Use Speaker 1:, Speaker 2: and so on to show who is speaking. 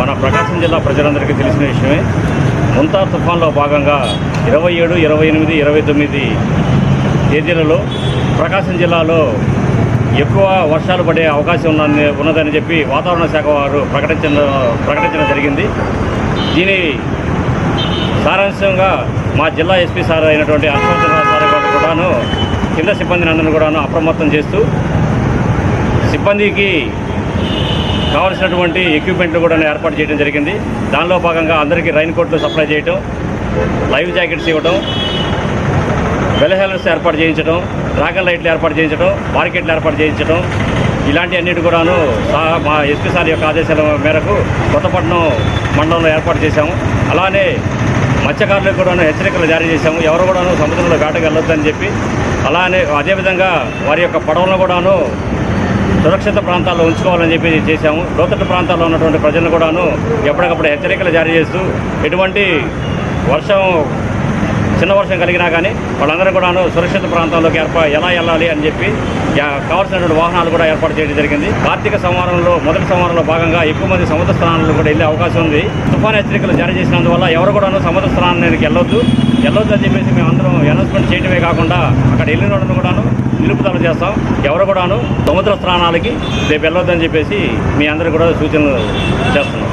Speaker 1: మన ప్రకాశం జిల్లా ప్రజలందరికీ తెలిసిన విషయమే. ముంతా తుఫాన్లో భాగంగా ఇరవై ఏడు ఇరవై ఎనిమిది ఇరవై తొమ్మిది తేదీలలో ప్రకాశం జిల్లాలో ఎక్కువ వర్షాలు పడే అవకాశం ఉన్నది ఉన్నదని చెప్పి వాతావరణ శాఖ వారు ప్రకటించడం ప్రకటించడం జరిగింది. దీని సారాంశంగా మా జిల్లా ఎస్పీ సార్ అయినటువంటి హర్షవర్ధన్ సార్ గారు కూడాను కింద సిబ్బందిని అందరిని కూడాను అప్రమత్తం చేస్తూ సిబ్బందికి కావలసినటువంటి ఎక్విప్మెంట్లు కూడా ఏర్పాటు చేయడం జరిగింది. దానిలో భాగంగా అందరికీ రైన్ కోట్లు సప్లై చేయటం లైవ్ జాకెట్స్ ఇవ్వటం వెలహెలర్స్ ఏర్పాటు చేయించడం డ్రాగన్ లైట్లు ఏర్పాటు చేయించడం మార్కెట్లు ఏర్పాటు చేయించడం ఇలాంటి అన్నిటి కూడాను మా ఎస్పీ సార్ యొక్క ఆదేశాల మేరకు కొత్తపట్నం మండలంలో ఏర్పాటు చేశాము. అలానే మత్స్యకారులకు కూడాను హెచ్చరికలు జారీ చేశాము. ఎవరు కూడాను సముద్రంలో వేటకు వెళ్ళొద్దని చెప్పి అలానే అదేవిధంగా వారి యొక్క పడవలను కూడాను సురక్షిత ప్రాంతాల్లో ఉంచుకోవాలని చెప్పి చేశాము. లోతట్టు ప్రాంతాల్లో ఉన్నటువంటి ప్రజలను కూడాను ఎప్పటికప్పుడు హెచ్చరికలు జారీ చేస్తూ ఎటువంటి వర్షం చిన్న వర్షం కలిగినా కానీ వాళ్ళందరూ కూడాను సురక్షిత ప్రాంతాల్లోకి ఏర్పా ఎలా వెళ్ళాలి అని చెప్పి కావాల్సినటువంటి వాహనాలు కూడా ఏర్పాటు చేయడం జరిగింది. కార్తీక సంవారంలో మొదటి సంవారంలో భాగంగా ఎక్కువ మంది సముద్ర స్నానాలకు కూడా వెళ్ళే అవకాశం ఉంది. తుఫాన్ హెచ్చరికలు జారీ చేసినందువల్ల ఎవరు కూడాను సముద్ర స్నానానికి వెళ్ళొద్దు. వెళ్ళొద్దు అని చెప్పేసి మేము అందరం అనౌన్స్మెంట్ చేయడమే కాకుండా అక్కడ వెళ్ళిన వాళ్ళను కూడాను నిలుపుదల చేస్తాం. ఎవరు కూడాను సముద్ర స్నానాలకి రేపు వెళ్ళొద్దని చెప్పేసి మీ అందరూ కూడా సూచనలు చేస్తున్నాం.